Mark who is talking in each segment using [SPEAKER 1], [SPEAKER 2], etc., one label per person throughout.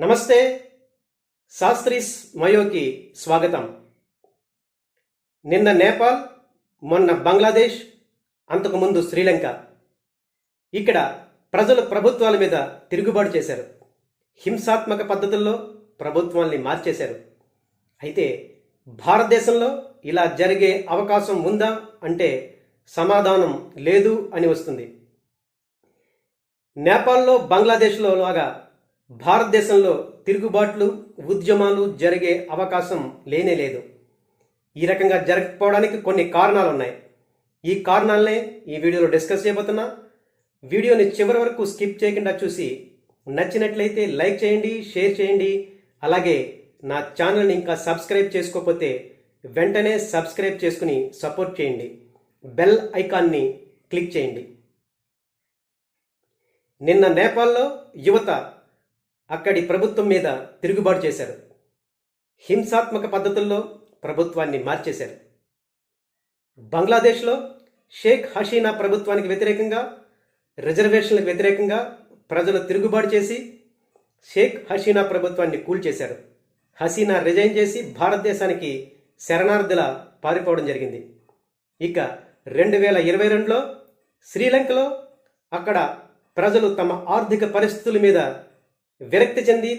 [SPEAKER 1] నమస్తే శాస్త్రీస్ మయోకి స్వాగతం. నిన్న నేపాల్ మొన్న బంగ్లాదేశ్ అంతకుముందు శ్రీలంక. ఇక్కడ ప్రజలు ప్రభుత్వాల మీద తిరుగుబాటు చేశారు. హింసాత్మక పద్ధతుల్లో ప్రభుత్వాల్ని మార్చేశారు. అయితే భారతదేశంలో ఇలా జరిగే అవకాశం ఉందా అంటే సమాధానం లేదు అని వస్తుంది. నేపాల్లో బంగ్లాదేశ్లో లాగా భారతదేశంలో తిరుగుబాట్లు ఉద్యమాలు జరిగే అవకాశం లేనే లేదు. ఈ రకంగా జరగకపోవడానికి కొన్ని కారణాలు ఉన్నాయి ఈ కారణాలనే ఈ వీడియోలో డిస్కస్ చేయబోతున్నా. వీడియోని చివరి వరకు స్కిప్ చేయకుండా చూసి నచ్చినట్లయితే లైక్ చేయండి షేర్ చేయండి. అలాగే నా ఛానల్ని ఇంకా సబ్స్క్రైబ్ చేసుకోకపోతే వెంటనే సబ్స్క్రైబ్ చేసుకుని సపోర్ట్ చేయండి. బెల్ ఐకాన్ని క్లిక్ చేయండి. నిన్న నేపాల్లో యువత అక్కడి ప్రభుత్వం మీద తిరుగుబాటు చేశారు. హింసాత్మక పద్ధతుల్లో ప్రభుత్వాన్ని మార్చేశారు. బంగ్లాదేశ్లో షేక్ హసీనా ప్రభుత్వానికి వ్యతిరేకంగా రిజర్వేషన్లకు వ్యతిరేకంగా ప్రజలు తిరుగుబాటు చేసి షేక్ హసీనా ప్రభుత్వాన్ని కూల్చేశారు హసీనా రిజైన్ చేసి భారతదేశానికి శరణార్థుల పారిపోవడం జరిగింది. ఇక రెండు వేల ఇరవై రెండులో శ్రీలంకలో అక్కడ ప్రజలు తమ ఆర్థిక పరిస్థితుల మీద విరక్తి చెంది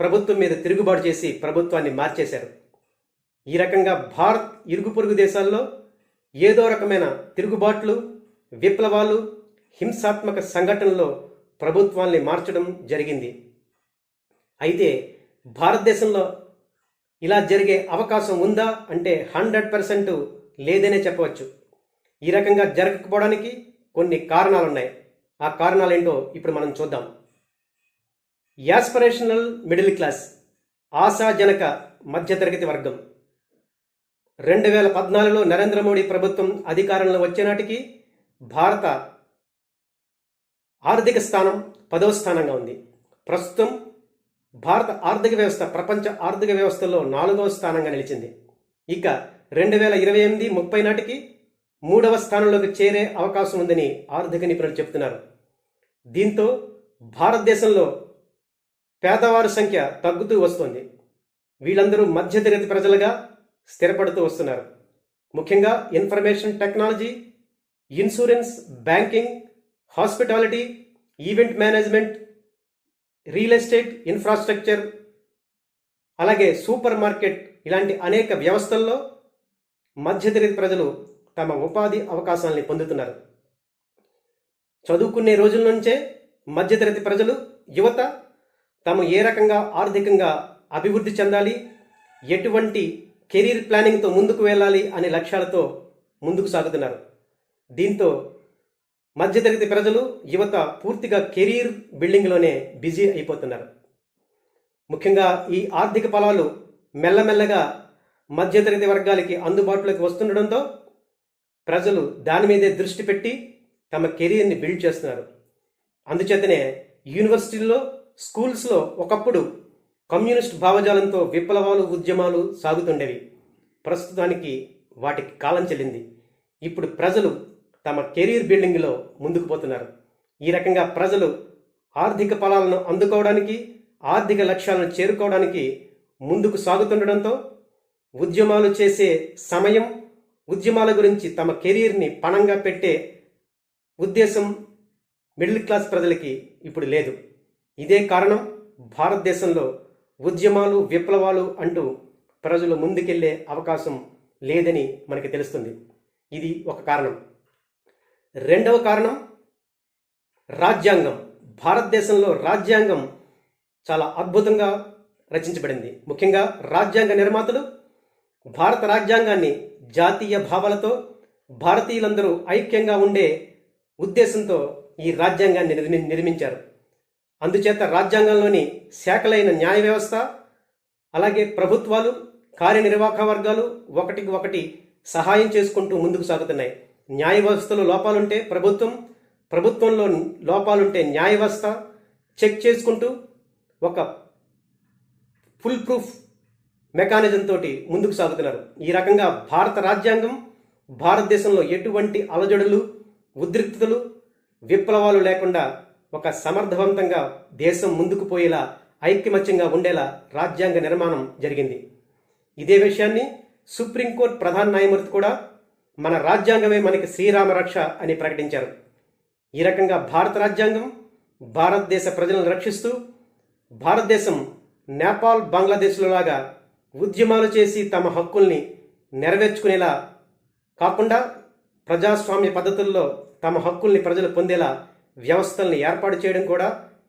[SPEAKER 1] ప్రభుత్వం మీద తిరుగుబాటు చేసి ప్రభుత్వాన్ని మార్చేశారు. ఈ రకంగా భారత్ ఇరుగు పొరుగు దేశాల్లో ఏదో రకమైన తిరుగుబాట్లు విప్లవాలు హింసాత్మక సంఘటనలో ప్రభుత్వాల్ని మార్చడం జరిగింది. అయితే భారతదేశంలో ఇలా జరిగే అవకాశం ఉందా అంటే హండ్రెడ్ పర్సెంట్ లేదనే చెప్పవచ్చు. ఈ రకంగా జరగకపోవడానికి కొన్ని కారణాలున్నాయి. ఆ కారణాలు ఏంటో ఇప్పుడు మనం చూద్దాం. యాస్పరేషనల్ మిడిల్ క్లాస్ ఆశాజనక మధ్యతరగతి వర్గం. రెండు వేల పద్నాలుగులో నరేంద్ర మోడీ ప్రభుత్వం అధికారంలో వచ్చేనాటికి భారత ఆర్థిక స్థానం పదవ స్థానంగా ఉంది. ప్రస్తుతం భారత ఆర్థిక వ్యవస్థ ప్రపంచ ఆర్థిక వ్యవస్థలో నాలుగవ స్థానంగా నిలిచింది. ఇక రెండు వేల ఇరవై ఎనిమిది ముప్పై నాటికి మూడవ స్థానంలోకి చేరే అవకాశం ఉందని ఆర్థిక నిపుణులు చెబుతున్నారు దీంతో భారతదేశంలో పేదవారి సంఖ్య తగ్గుతూ వస్తోంది. వీళ్ళందరూ మధ్యతరగతి ప్రజలుగా స్థిరపడుతూ వస్తున్నారు. ముఖ్యంగా information technology insurance banking hospitality event management real estate infrastructure అలాగే సూపర్ మార్కెట్ ఇలాంటి అనేక వ్యవస్థల్లో మధ్యతరగతి ప్రజలు తమ ఉపాధి అవకాశాలని పొందుతున్నారు. చదువుకునే రోజుల నుంచే మధ్యతరగతి ప్రజలు యువత తాము ఏ రకంగా ఆర్థికంగా అభివృద్ధి చెందాలి ఎటువంటి కెరీర్ ప్లానింగ్తో ముందుకు వెళ్ళాలి అనే లక్ష్యాలతో ముందుకు సాగుతున్నారు. దీంతో మధ్యతరగతి ప్రజలు యువత పూర్తిగా కెరీర్ బిల్డింగ్లోనే బిజీ అయిపోతున్నారు. ముఖ్యంగా ఈ ఆర్థిక ఫలాలు మెల్లమెల్లగా మధ్యతరగతి వర్గాలకి అందుబాటులోకి వస్తుండడంతో ప్రజలు దాని మీదే దృష్టి పెట్టి తమ కెరీర్ని బిల్డ్ చేస్తున్నారు. అందుచేతనే యూనివర్సిటీల్లో స్కూల్స్లో ఒకప్పుడు కమ్యూనిస్ట్ భావజాలంతో విప్లవాలు ఉద్యమాలు సాగుతుండేవి. ప్రస్తుతానికి వాటికి కాలం చెల్లింది. ఇప్పుడు ప్రజలు తమ కెరీర్ బిల్డింగ్లో ముందుకు పోతున్నారు. ఈ రకంగా ప్రజలు ఆర్థిక ఫలాలను అందుకోవడానికి ఆర్థిక లక్ష్యాలను చేరుకోవడానికి ముందుకు సాగుతుండడంతో ఉద్యమాలు చేసే సమయం ఉద్యమాల గురించి తమ కెరీర్ని పణంగా పెట్టే ఉద్దేశం మిడిల్ క్లాస్ ప్రజలకి ఇప్పుడు లేదు. ఇదే కారణం భారతదేశంలో ఉద్యమాలు విప్లవాలు అంటూ ప్రజలు ముందుకెళ్ళే అవకాశం లేదని మనకి తెలుస్తుంది. ఇది ఒక కారణం. రెండవ కారణం రాజ్యాంగం. భారతదేశంలో రాజ్యాంగం చాలా అద్భుతంగా రచించబడింది. ముఖ్యంగా రాజ్యాంగ నిర్మాతలు భారత రాజ్యాంగాన్ని జాతీయ భావాలతో భారతీయులందరూ ఐక్యంగా ఉండే ఉద్దేశంతో ఈ రాజ్యాంగాన్ని నిర్మి నిర్మించారు. అందుచేత రాజ్యాంగంలోని శాఖలైన న్యాయ వ్యవస్థ అలాగే ప్రభుత్వాలు కార్యనిర్వాహక వర్గాలు ఒకటికి ఒకటి సహాయం చేసుకుంటూ ముందుకు సాగుతున్నాయి. న్యాయ వ్యవస్థలో లోపాలుంటే ప్రభుత్వం ప్రభుత్వంలో లోపాలుంటే న్యాయ వ్యవస్థ చెక్ చేసుకుంటూ ఒక ఫుల్ ప్రూఫ్ మెకానిజం తోటి ముందుకు సాగుతున్నారు. ఈ రకంగా భారత రాజ్యాంగం భారతదేశంలో ఎటువంటి అలజడులు ఉద్రిక్తతలు విప్లవాలు లేకుండా ఒక సమర్థవంతంగా దేశం ముందుకు పోయేలా ఐక్యమత్యంగా ఉండేలా రాజ్యాంగ నిర్మాణం జరిగింది. ఇదే విషయాన్ని సుప్రీంకోర్టు ప్రధాన న్యాయమూర్తి కూడా మన రాజ్యాంగమే మనకి శ్రీరామ రక్ష అని ప్రకటించారు. ఈ రకంగా భారత రాజ్యాంగం భారతదేశ ప్రజలను రక్షిస్తూ భారతదేశం నేపాల్ బంగ్లాదేశ్లో లాగా ఉద్యమాలు చేసి తమ హక్కుల్ని నెరవేర్చుకునేలా కాకుండా ప్రజాస్వామ్య పద్ధతుల్లో తమ హక్కుల్ని ప్రజలు పొందేలా వ్యవస్థల్ని ఏర్పాటు చేయడం కూడా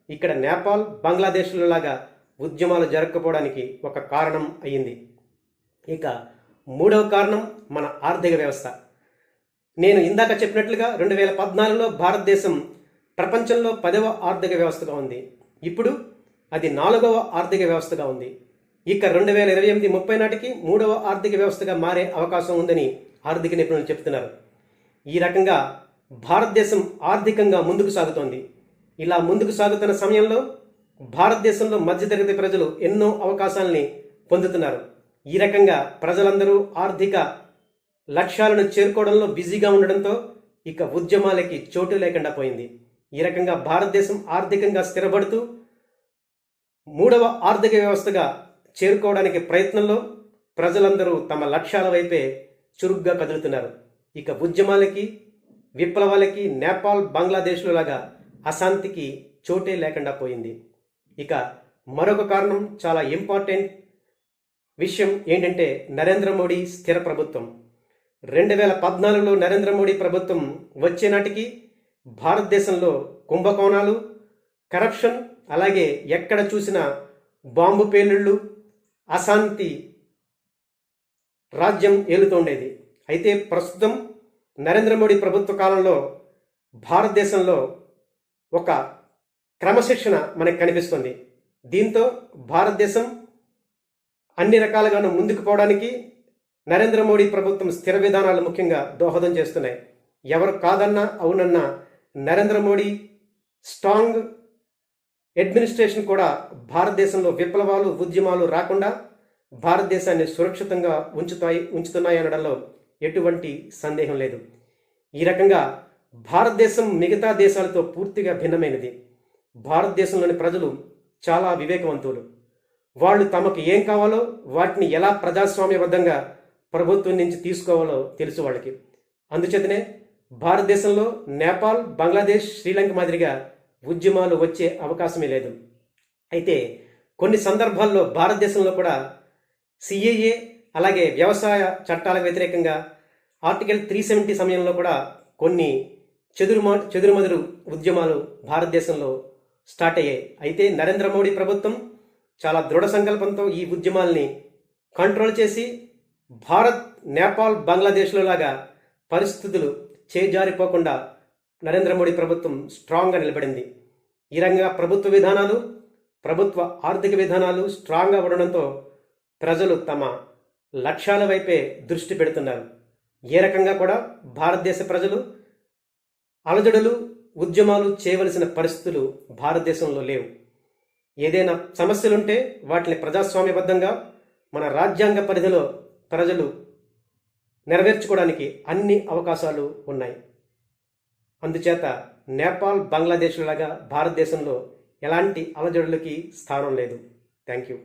[SPEAKER 1] ఇక్కడ నేపాల్ బంగ్లాదేశ్లలాగా ఉద్యమాలు జరగకపోవడానికి ఒక కారణం అయ్యింది. ఇక మూడవ కారణం మన ఆర్థిక వ్యవస్థ. నేను ఇందాక చెప్పినట్లుగా రెండు వేల పద్నాలుగులో భారతదేశం ప్రపంచంలో పదవ ఆర్థిక వ్యవస్థగా ఉంది. ఇప్పుడు అది నాలుగవ ఆర్థిక వ్యవస్థగా ఉంది. ఇక రెండు వేల ఇరవై ఎనిమిది ముప్పై నాటికి మూడవ ఆర్థిక వ్యవస్థగా మారే అవకాశం ఉందని ఆర్థిక నిపుణులు చెప్తున్నారు. ఈ రకంగా భారతదేశం ఆర్థికంగా ముందుకు సాగుతోంది. ఇలా ముందుకు సాగుతున్న సమయంలో భారతదేశంలో మధ్యతరగతి ప్రజలు ఎన్నో అవకాశాలని పొందుతున్నారు. ఈ రకంగా ప్రజలందరూ ఆర్థిక లక్ష్యాలను చేరుకోవడంలో బిజీగా ఉండడంతో ఇక ఉద్యమాలకి చోటు లేకుండా పోయింది. ఈ రకంగా భారతదేశం ఆర్థికంగా స్థిరపడుతూ మూడవ ఆర్థిక వ్యవస్థగా చేరుకోవడానికి ప్రయత్నంలో ప్రజలందరూ తమ లక్ష్యాల వైపే చురుగ్గా కదులుతున్నారు. ఇక ఉద్యమాలకి విప్లవాలకి నేపాల్ బంగ్లాదేశ్లు లాగా అశాంతికి చోటే లేకుండా పోయింది. ఇక మరొక కారణం చాలా ఇంపార్టెంట్ విషయం ఏంటంటే నరేంద్ర మోడీ స్థిర ప్రభుత్వం. రెండు వేల పద్నాలుగులో నరేంద్ర మోడీ ప్రభుత్వం వచ్చే నాటికి భారతదేశంలో కుంభకోణాలు కరప్షన్ అలాగే ఎక్కడ చూసినా బాంబు పేలుళ్ళు అశాంతి రాజ్యం ఏలుతుండేది అయితే ప్రస్తుతం నరేంద్ర మోడీ ప్రభుత్వ కాలంలో భారతదేశంలో ఒక క్రమశిక్షణ మనకు కనిపిస్తుంది. దీంతో భారతదేశం అన్ని రకాలుగాను ముందుకు పోవడానికి నరేంద్ర మోడీ ప్రభుత్వం స్థిర విధానాలు ముఖ్యంగా దోహదం చేస్తున్నాయి. ఎవరు కాదన్నా అవునన్నా నరేంద్ర మోడీ స్ట్రాంగ్ అడ్మినిస్ట్రేషన్ కూడా భారతదేశంలో విప్లవాలు ఉద్యమాలు రాకుండా భారతదేశాన్ని సురక్షితంగా ఉంచుతాయి ఉంచుతున్నాయి అనడంలో ఎటువంటి సందేహం లేదు. ఈ రకంగా భారతదేశం మిగతా దేశాలతో పూర్తిగా భిన్నమైనది. భారతదేశంలోని ప్రజలు చాలా వివేకవంతులు. వాళ్ళు తమకు ఏం కావాలో వాటిని ఎలా ప్రజాస్వామ్యబద్ధంగా ప్రభుత్వం నుంచి తీసుకోవాలో తెలుసు వాళ్ళకి. అందుచేతనే భారతదేశంలో నేపాల్ బంగ్లాదేశ్ శ్రీలంక మాదిరిగా ఉద్యమాలు వచ్చే అవకాశమే లేదు. అయితే కొన్ని సందర్భాల్లో భారతదేశంలో కూడా సిఏఏ అలాగే వ్యవసాయ చట్టాలకు వ్యతిరేకంగా ఆర్టికల్ త్రీ సెవెంటీ సమయంలో కూడా కొన్ని చెదురుమా చెదురుమదురు ఉద్యమాలు భారతదేశంలో స్టార్ట్ అయ్యాయి. అయితే నరేంద్ర మోడీ ప్రభుత్వం చాలా దృఢ సంకల్పంతో ఈ ఉద్యమాల్ని కంట్రోల్ చేసి భారత్ నేపాల్ బంగ్లాదేశ్లో లాగా పరిస్థితులు చేజారిపోకుండా నరేంద్ర మోడీ ప్రభుత్వం స్ట్రాంగ్గా నిలబడింది. ఈ రంగా ప్రభుత్వ విధానాలు ప్రభుత్వ ఆర్థిక విధానాలు స్ట్రాంగ్గా ఉండడంతో ప్రజలు తమ లక్ష్యాల వైపే దృష్టి పెడుతున్నారు. ఏ రకంగా కూడా భారతదేశ ప్రజలు అలజడులు ఉద్యమాలు చేయవలసిన పరిస్థితులు భారతదేశంలో లేవు. ఏదైనా సమస్యలుంటే వాటిని ప్రజాస్వామ్యబద్ధంగా మన రాజ్యాంగ పరిధిలో ప్రజలు నెరవేర్చుకోవడానికి అన్ని అవకాశాలు ఉన్నాయి. అందుచేత నేపాల్ బంగ్లాదేశ్లాగా భారతదేశంలో ఎలాంటి అలజడులకి స్థానం లేదు. Thank you